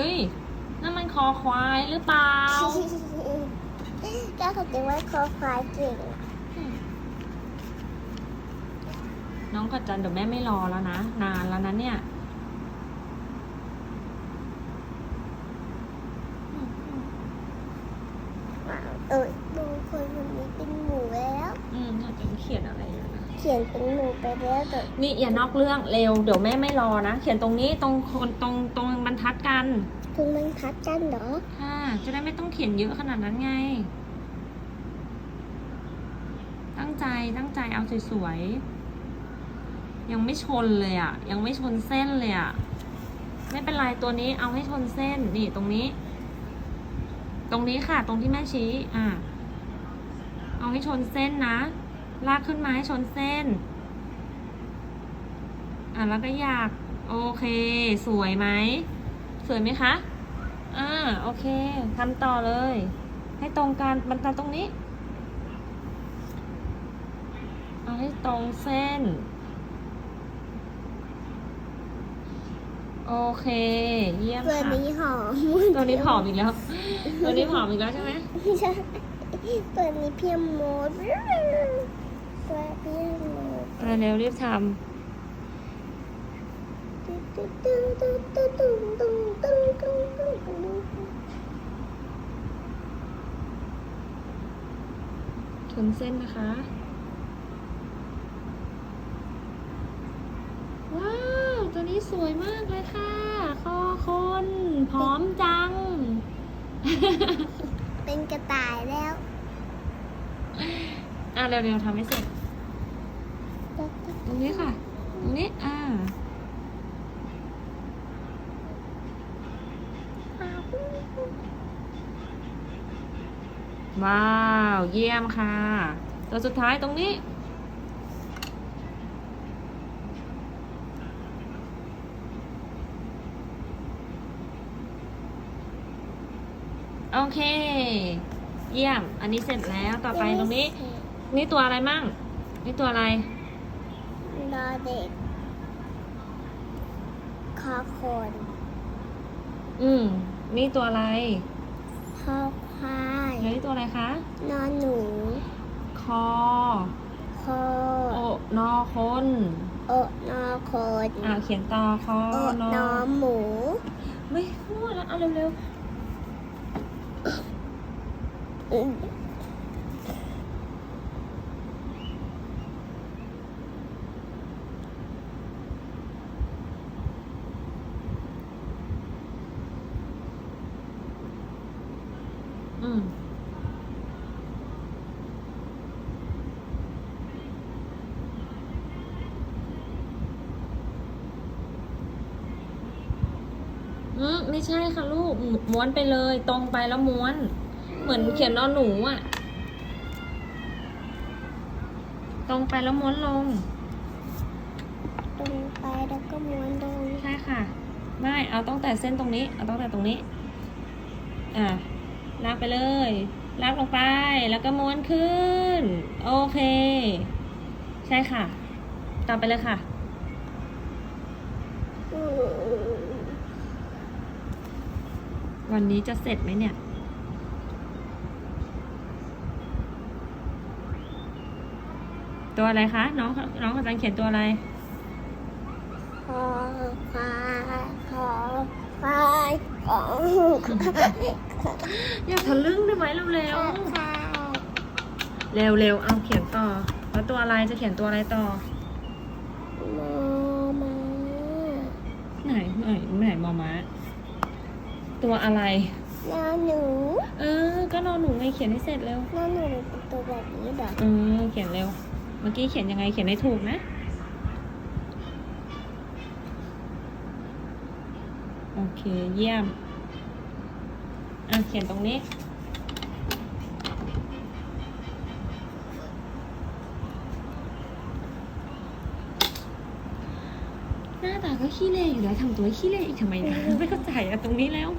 ฮ้ยนั่นมันคอควายหรือเปล่าก็เขาจะว่าคอควายเก่งน้องกัดจันเดี๋ยวแม่ไม่รอแล้วนะ นานแล้วนะเนี่ย เออดูคนคนนี้เป็นหมูแล้ว อืมกัดจันเขียนอะไรอยู่นะ เขียนเป็นหมูไปแล้วแต่นี่อย่านอกเรื่องเร็วเดี๋ยวแม่ไม่รอนะ เขียนตรงนี้ตรงคนตรงตรงบรรทัดกันคุณมันทัดกันเหรอค่ะจะได้ไม่ต้องเขียนเยอะขนาดนั้นไง ตั้งใจตั้งใจเอาสวยๆยังไม่ชนเลยอะ่ะ ยังไม่ชนเส้นเลยอะ่ะไม่เป็นไรตัวนี้เอาให้ชนเส้นนี่ตรงนี้ ตรงนี้ค่ะ ตรงที่แม่ชี้อะเอาให้ชนเส้นนะ ลากขึ้นมาให้ชนเส้น อะแล้วก็อยาก โอเค สวยไหม สวยไหมคะ อ่า โอเคทำต่อเลย ให้ตรงกันบรรทัดตรงนี้ เอาให้ตรงเส้น โอเค เยี่ยมตัวค่ะนี้หอมตัวนี้ผอมอีกแล้ว ตัวนี้ผอมอีกแล้วใช่ไหมไม่ใช่ตัวนี้เพียมโมด เร็วรีบทำขนเส้นนะคะ ว้าว ตัวนี้สวยมากเลยค่ะ คอคนพร้อมจัง เป็นกระต่ายแล้ว อะ เร็วๆทำให้เสร็จ รงนี้ค่ะ ตรงนี้ อ่าว้าว เยี่ยมค่ะ ตัวสุดท้ายตรงนี้ โอเค เยี่ยม อันนี้เสร็จแล้ว ต่อไปตรงนี้ นี่ตัวอะไรมั่ง นี่ตัวอะไร รอเด็กคอคนอืม นี่ตัวอะไรคอควายแล้วนี่ตัวอะไรคะ นอนหนู คอ คอ โอนอคน โอะนอคนอ่าเขียนต่อคอโอะนอนอหมู ไม่พูดแล้วเอาเร็วอืมๆ อืมอืมไม่ใช่ค่ะลูกหมุม้วนไปเลย ตรงไปแล้วม้วน เหมือนเขียนนอนหนูอะ ตรงไปแล้วม้วนลง ตรงไปแล้วก็ม้วนลงใช่ค่ะ ไม่เอาตั้งแต่เส้นตรงนี้ เอาตั้งแต่ตรงนี้ อะ ลากไปเลย ลากลงไป แล้วก็ม้วนขึ้น โอเค ใช่ค่ะ ต่อไปเลยค่ะ วันนี้จะเสร็จไหมเนี่ยตัวอะไรคะ น้องน้องกำลังเขียนตัวอะไรคอควาย อควายอย่าทะลึ่งได้ไหมเร็วคอควายๆเร็วเร็วๆ เอาเขียนต่อ แล้วตัวอะไรจะเขียนตัวอะไรต่อมอมาไหนไหนไหนมอม้าตัวอะไรนอนหนู เออ ก็นอนหนูไงเขียนให้เสร็จเร็วนอนหนูเป็นตัวแบบนี้เหรอเออเขียนเร็ว เมื่อกี้เขียนยังไงเขียนให้ถูกนะ โอเค เยี่ยม อะ เขียนตรงนี้ หน้าตาก็ขี้เละอยู่แล้วทำตัวให้ขี้เละอีกทำไมนะไม่เข้าใจอะตรงนี้แล้ว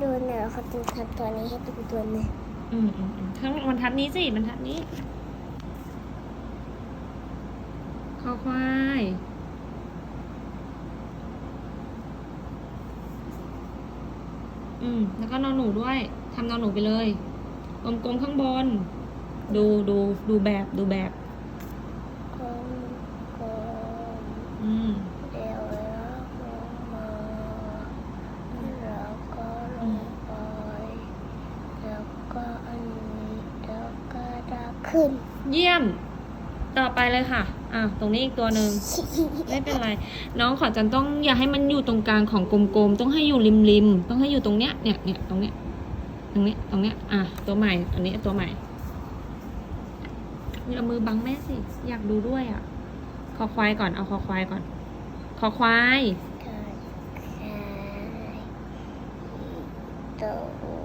ดูหน่อยเขาจะทำตัวนี้ให้เป็นตัวนี้อืมอืมอืมทั้งบรรทัดนี้สิบรรทัดนี้ คอควายอืม แล้วก็นอนหนูด้วย ทำนอนหนูไปเลย กลมๆข้างบน ดูดูดูแบบดูแบบ กลมกลมอืมเดี๋ยวแล้วลงมาแล้วก็ลงไปแล้วก็อันนี้แล้วก็ดักขึ้น เยี่ยม ต่อไปเลยค่ะ อะตรงนี้อีกตัวหนึ่งไม่เป็นไร น้องขอจันต้องอย่าให้มันอยู่ตรงกลางของกลมๆ ต้องให้อยู่ริมๆ ต้องให้อยู่ตรงเนี้ยเนี่ยเนี่ยตรงเนี้ยตรงเนี้ยตรงเนี้ยอะตัวใหม่อันนี้ตัวใหม่นี่เอามือบังแม่สิอยากดูด้วยอะคอควายก่อนเอาคอควายก่อนคอควายกระชายตรงนี้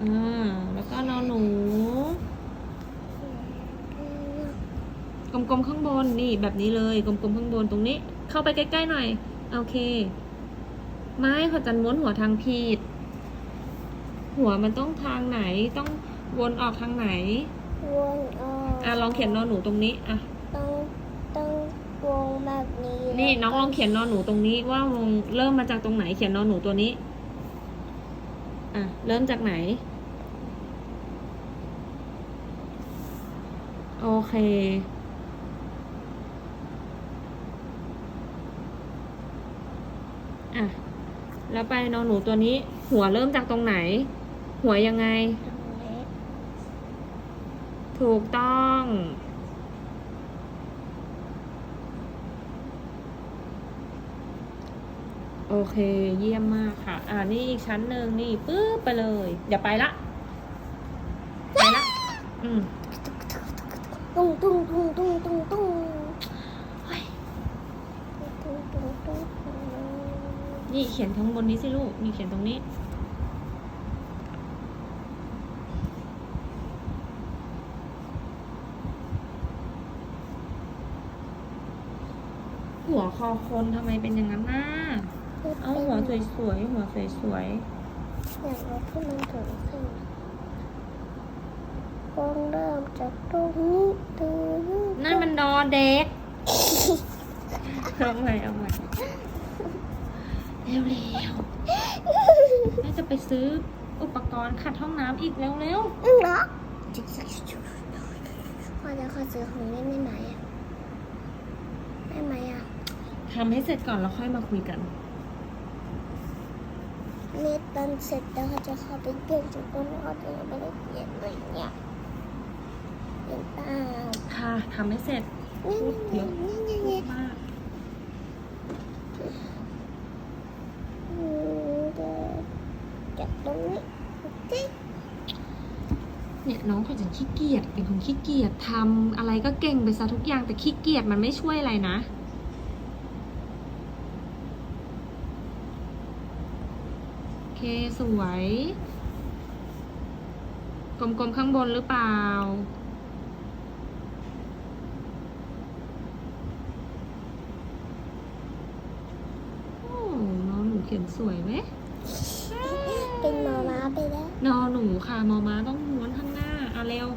อ่าแล้วก็นอนหนู กลมๆข้างบนนี่แบบนี้เลยกลมๆข้างบนตรงนี้ เข้าไปใกล้ๆหน่อย โอเค ไม่ขอจันม้วนหัวทางผิด หัวมันต้องทางไหนต้องวนออกทางไหน วนออกอะลองเขียนนอนหนูตรงนี้อะต้องต้องวงแบบนี้นี่แวน้องลองเขียนนอนหนูตรงนี้ว่าวงเริ่มมาจากตรงไหนเขียนนอนหนูตัวนี้อะเริ่มจากไหนโอเค อะ แล้วไปนอนหนูตัวนี้ หัวเริ่มจากตรงไหน หัวยังไง ถูกต้อง โอเค เยี่ยมมากค่ะ อ่านี่อีกชั้นหนึ่งนี่ปื๊บไปเลย อย่าไปละ ไปละ อืม ตุ้งตุ้งตุ้งตุ้งตุ้งตุ้ง เฮ้ย ตุ้งตุ้งตุ้ง นี่เขียนข้างบนนี้สิลูก นี่เขียนตรงนี้ หัวคอคนทำไมเป็นอย่างนั้นน่ะเอาหัวสวยๆ หัวสวยอยากเอาที่มันถึงขึ้นวงเริ่มจากตรงนี้ตื้อๆนั่นมันดอเด็ก เอาใหม่เอาใหม่ เร็วๆแม่จะไปซื้ออุปกรณ์ขัดห้องน้ำอีกเร็วอืมเหรอพ่อจะขอซื้อของเล่นได้ไหมอะได้ไหมอะๆทำให้เสร็จก่อนแล้วค่อยมาคุยกันเน็ตตอนเสร็จแล้วเขาจะเข้าไปเปลี่ยนชุดต้นเขาจะยังไม่ได้เปลี่ยนเลยเนี่ยเปลี่ยนเปล่าค่ะทำให้เสร็จนี่พูดเยนี่อะนี่นี่นี่มาก อืมเดี๋ยว จากตรงนี้โอเคเนี่ยน้องเขาจะขี้เกียจเป็นคนขี้เกียจทำอะไรก็เก่งไปซะทุกอย่างแต่ขี้เกียจมันไม่ช่วยอะไรนะโอเคสวยกลมๆข้างบนหรือเปล่า โอ้ น้องหนูเขียนสวยไหม เป็นหมอม้าไปแล้วนอหนูค่ะมอม้าต้องม้วนข้างหน้าเอาเร็ว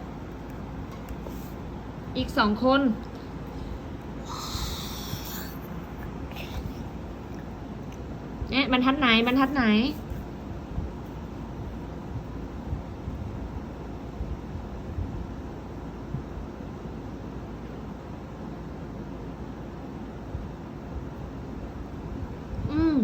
อีกสองคน เนี่ยบรรทัดไหนบรรทัดไหน อืม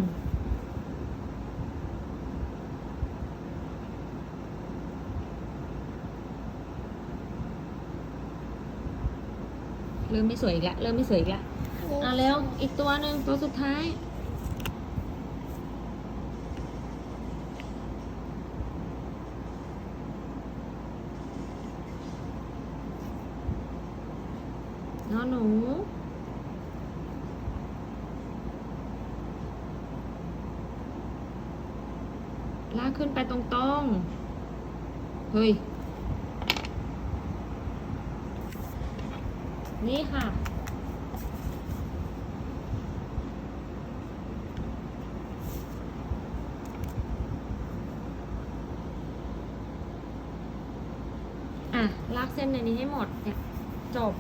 เริ่มไม่สวยอีกแล้วเริ่มไม่สวยอีกแล้วอะเร็วอีกตัวหนึ่งตัวสุดท้ายนอนหนูลากขึ้นไปตรงๆ เฮ้ย นี่ค่ะอะลากเส้นในนี้ให้หมดเนี่ยจบ